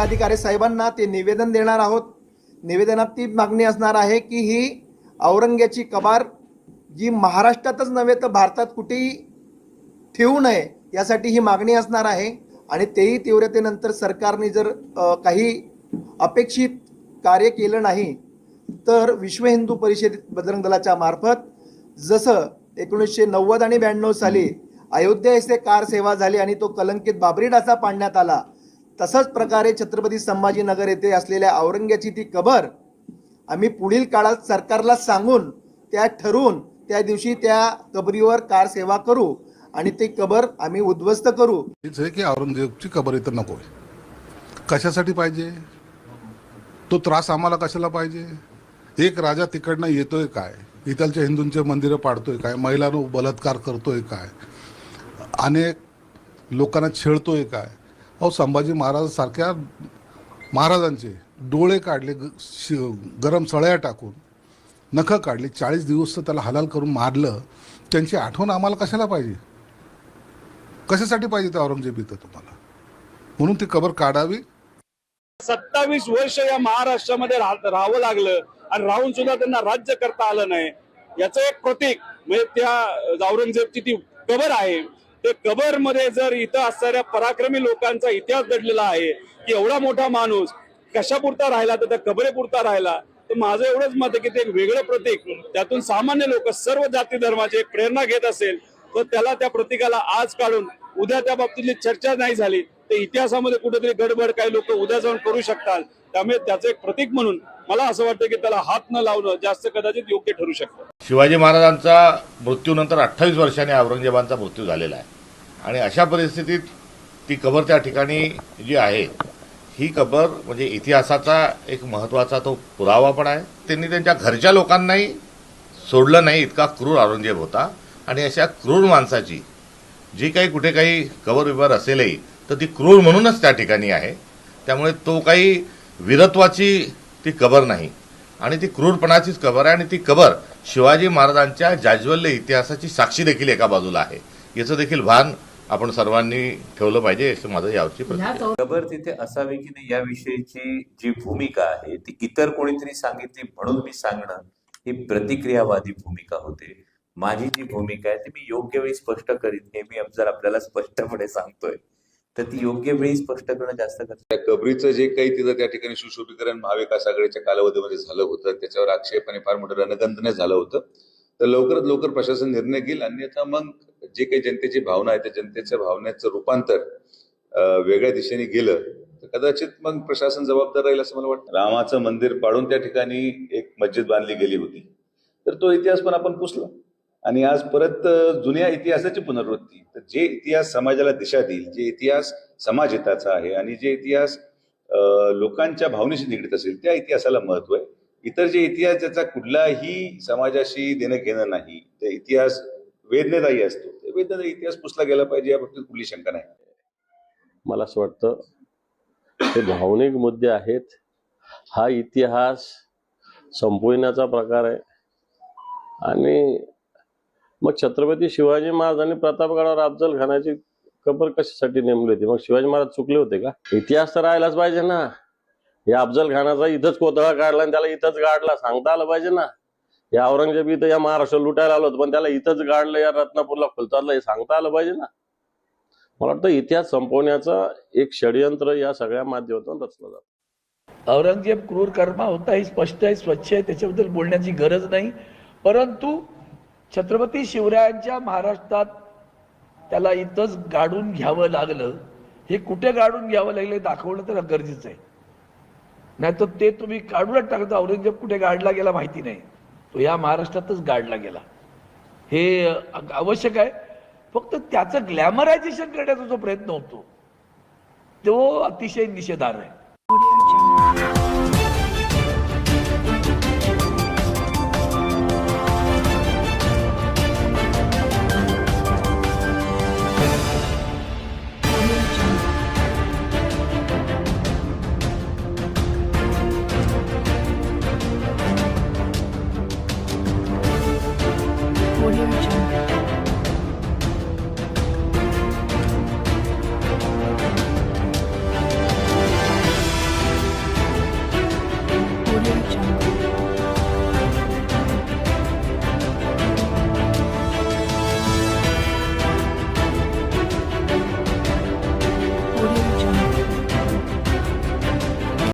जिल्हाधिकारी साहेबांना ते निवेदन देणार आहोत. निवेदनात ती मागणी असणार आहे की ही औरंग्याची कबार जी महाराष्ट्रातच नव्हे तर भारतात कुठेही ठेवू नये यासाठी ही मागणी असणार आहे. आणि तेही तीव्रतेनंतर सरकारने जर काही अपेक्षित कार्य केलं नाही तर विश्व हिंदू परिषद बजरंग दलाच्या मार्फत जसं एकोणीसशे नव्वद आणि ब्याण्णव साली अयोध्या येथे कार सेवा झाली आणि तो कलंकित बाबरी डासा पाडण्यात आला तसंच प्रकारे छत्रपती संभाजीनगर येथे असलेल्या औरंग्याची ती कबर आम्ही पुढील काळात सरकारला सांगून त्या ठरवून त्या दिवशी त्या कबरीवर कार सेवा करू आणि ते कबर आम्ही उद्ध्वस्त करू. आहे की औरंगजेबची कबर इथं नको कशासाठी पाहिजे? तो त्रास आम्हाला कशाला पाहिजे? एक राजा तिकडनं येतोय काय? इथलच्या हिंदूंचे मंदिरं पाडतोय काय? महिलांवर बलात्कार करतोय काय? अनेक लोकांना छेडतोय काय? अहो संभाजी महाराजांसारख्या महाराजांचे डोळे काढले ग- गरम सळ्या टाकून नखं काढले चाळीस दिवस त्याला हलाल करून मारलं त्यांची आठवण आम्हाला कशाला पाहिजे? कशासाठी पाहिजे ते औरंगजेब इथं तुम्हाला? म्हणून ती कबर काढावी. सत्तावीस वर्ष या महाराष्ट्रामध्ये राहावं लागलं आणि राहून सुद्धा त्यांना राज्य करता आलं नाही. याचं एक प्रतीक म्हणजे त्या औरंगजेबची ती कबर आहे. ते कबरमध्ये जर इथं असणाऱ्या पराक्रमी लोकांचा इतिहास दडलेला आहे की एवढा मोठा माणूस कशापुरता राहिला तर त्या कबरेपुरता राहिला तर माझं एवढंच मत आहे की ते एक वेगळं प्रतीक. त्यातून सामान्य लोक सर्व जाती धर्माची एक प्रेरणा घेत असेल तर त्याला त्या प्रतीकाला आज काढून उद्या त्या बाबतीतली चर्चा नाही झाली तर इतिहासामध्ये कुठेतरी गडबड काही लोक उद्या जाऊन करू शकतात. त्यामुळे त्याचं एक प्रतीक म्हणून मला असं वाटतं की त्याला हात न लावणं जास्त कदाचित योग्य ठरू शकतं. शिवाजी महाराजांचा मृत्यूनंतर अठ्ठावीस वर्षांनी औरंगजेबांचा मृत्यू झालेला आहे. आणि अशा परिस्थितीत ती कबर त्या ठिकाणी जी आहे ही कबर म्हणजे इतिहासाचा एक महत्त्वाचा तो पुरावा पण आहे. त्यांनी त्यांच्या घरच्या लोकांनाही सोडलं नाही इतका क्रूर औरंगजेब होता. आणि अशा क्रूर माणसाची जी काही कुठे काही कबर विभार असेलही तर ती क्रूर म्हणूनच त्या ठिकाणी आहे. त्यामुळे तो काही वीरत्वाची ती कबर नाही. आणि ती क्रूरपणाचीच कबर आहे. आणि ती कबर शिवाजी महाराजांच्या जाज्वल्य इतिहासाची साक्षी देखील एका बाजूला आहे. याचं देखील भान आपण सर्वांनी ठेवलं पाहिजे असं माझं यावरची खबर तिथे असावी की नाही याविषयीची जी भूमिका आहे ती इतर कोणीतरी सांगितली म्हणून मी सांगणं ही प्रतिक्रियावादी भूमिका होते. माझी जी भूमिका आहे ती मी योग्य वेळी स्पष्ट करीन हे मी जर आपल्याला स्पष्टपणे सांगतोय तर ती योग्य वेळी स्पष्ट करणं जास्त त्या कबरीचं जे काही तिथं त्या ठिकाणी सुशोभीकरण महाविकास आघाडीच्या कालावधीमध्ये झालं होतं त्याच्यावर आक्षेप आणि फार मोठं रणगंधने झालं होतं. तर लवकरात लवकर प्रशासन निर्णय घेईल अन्यथा मग जे काही जनतेची भावना आहे त्या जनतेच्या भावनेचं रूपांतर वेगळ्या दिशेने गेलं तर कदाचित मग प्रशासन जबाबदार राहील असं मला वाटतं. रामाचं मंदिर पाडून त्या ठिकाणी एक मस्जिद बांधली गेली होती. तर तो इतिहास पण आपण पुसला. आणि आज परत जुन्या इतिहासाची पुनरावृत्ती. तर जे इतिहास समाजाला दिशा देईल जे इतिहास समाज हिताचा आहे आणि जे इतिहास लोकांच्या भावनेशी निगडीत असेल त्या इतिहासाला महत्त्व आहे. इतर जे इतिहास ज्याचा कुठलाही समाजाशी देणं घेणं नाही ते इतिहास वेदनेदायी असतो ते वेदनेदायी इतिहास पुसला गेला पाहिजे याबद्दल कुठली शंका नाही. मला असं वाटतं हे भावनिक मुद्दे आहेत. हा इतिहास संपविण्याचा प्रकार आहे. आणि मग छत्रपती शिवाजी महाराजांनी प्रतापगडावर अफजल खानाची कबर कशासाठी नेमली होती? मग शिवाजी महाराज चुकले होते का? इतिहास तर राहिलाच पाहिजे ना. या अफजल खानाचा इथंच कोतळा काढला आणि त्याला इथंच गाडला. सांगता आलं पाहिजे ना. या औरंगजेब इथं या महाराष्ट्र लुटायला आलो होतो पण त्याला इथंच गाडलं या रत्नापूरला फुलतारला हे सांगता आलं पाहिजे ना. मला वाटतं इतिहास संपवण्याचा एक षडयंत्र या सगळ्या माध्यमातून रचलं जातं. औरंगजेब क्रूर कर्मा होता ही स्पष्ट आहे स्वच्छ आहे त्याच्याबद्दल बोलण्याची गरज नाही. परंतु छत्रपती शिवरायांच्या महाराष्ट्रात त्याला इथंच गाडून घ्यावं लागलं. हे कुठे गाडून घ्यावं लागलं दाखवणं तर गरजेचं आहे. नाही तर ते तुम्ही काढूनच टाकता. औरंगजेब कुठे गाडला गेला माहिती नाही. तो या महाराष्ट्रातच गाडला गेला. हे आवश्यक आहे. फक्त त्याचं ग्लॅमरायझेशन करण्याचा जो प्रयत्न होतो तो अतिशय निषेधार आहे.